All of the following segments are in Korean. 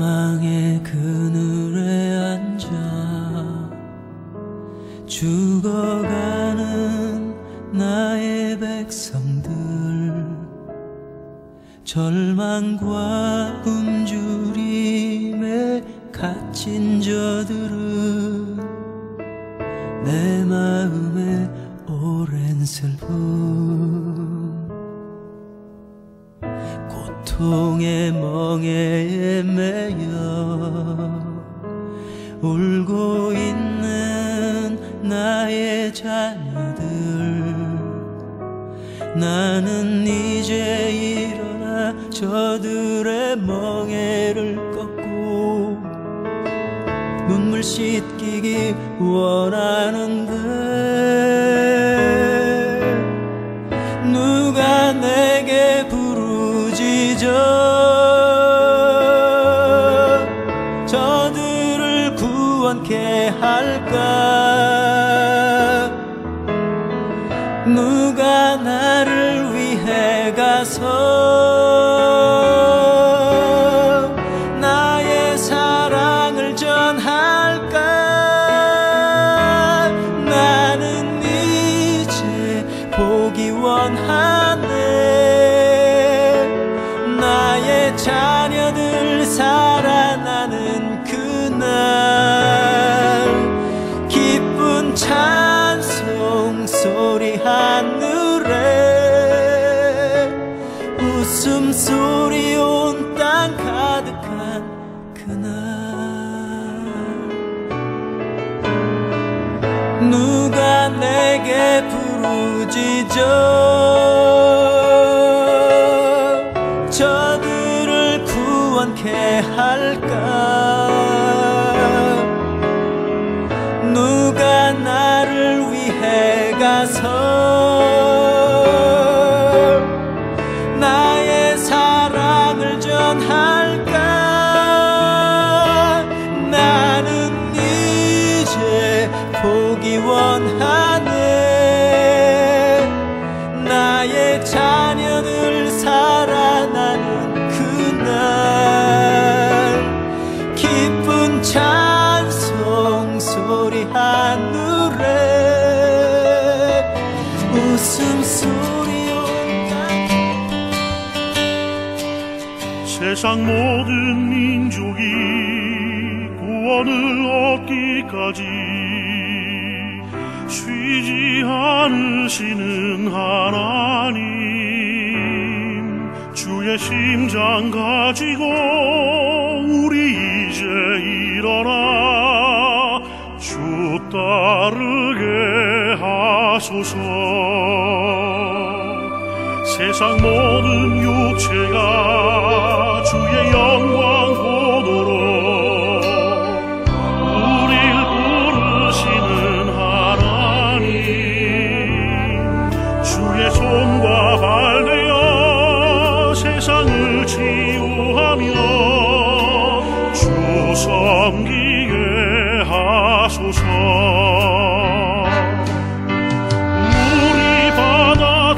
사망의 그늘에 앉아 죽어가는 나의 백성들 절망과 굶주림에 갇힌 저들은 내 마음에 오랜 슬픔 고통의 멍에 매여 울고 있는 나의 자녀들. 나는 이제 일어나 저들의 멍에를 꺾고 눈물 씻기기 원하는데 누가 내게 부르짖어 저들을 구원케 할까? 누가 나를 위해 가서 살아나는 그날 기쁜 찬송 소리 하늘에 웃음 소리 온 땅 가득한 그날 누가 내게 부르짖어 위해 세상 모든 민족이 구원을 얻기까지 쉬지 않으시는 하나님 주의 심장 가지고 우리 이제 일어나 주 따르게 하소서. 세상 모든 육체가 주의 영광 보도록 우릴 부르시는 하나님. 주의 손과 발 되어 세상을 치유하며 주 섬기게 하소서.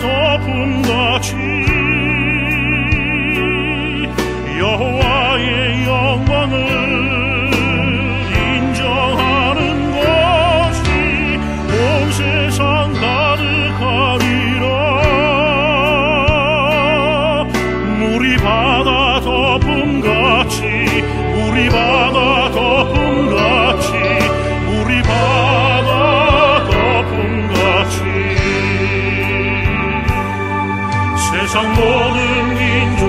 덮음같이 세상 모든 민족